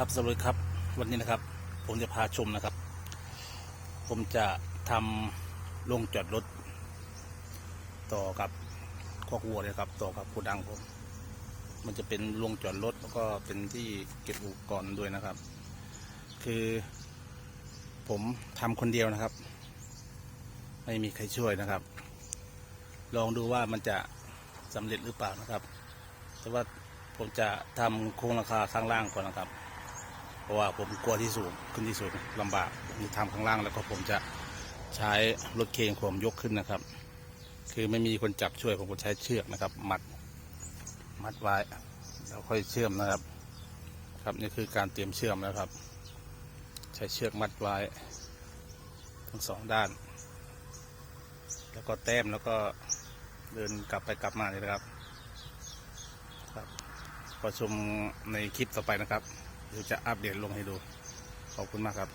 ครับสวัสดีครับวันนี้นะครับ ผมจะพาชมนะครับ ผมจะทำโรงจอดรถ ต่อกับคอกวัวเลยครับ ต่อกับโกดังผมมันจะเป็นโรงจอดรถแล้วก็เป็นที่เก็บอุปกรณ์ด้วยนะครับ คือ ผมทำคนเดียวนะครับ ไม่มีใครช่วยนะครับ ลองดูว่ามันจะสำเร็จหรือเปล่านะครับ แต่ว่าผมจะทำโครงราคาข้างล่างก่อนนะครับ เพราะว่าผมกลัวที่สูงขึ้นที่สูงลำบากผมจะทำข้างล่างแล้วก็ผมจะใช้รถเครนผมยกขึ้นนะครับ คือไม่มีคนจับช่วยผมก็ใช้เชือกนะครับ มัดมัดไว้แล้วค่อยเชื่อมนะครับ ครับนี่คือการเตรียมเชื่อมแล้วครับ ใช้เชือกมัดไว้ทั้งสองด้าน แล้วก็แต้มแล้วก็เดินกลับไปกลับมาเลยนะครับ ครับขอชมในคลิปต่อไปนะครับ เดี๋ยวจะอัปเดตลงให้ดู ขอบคุณมากครับ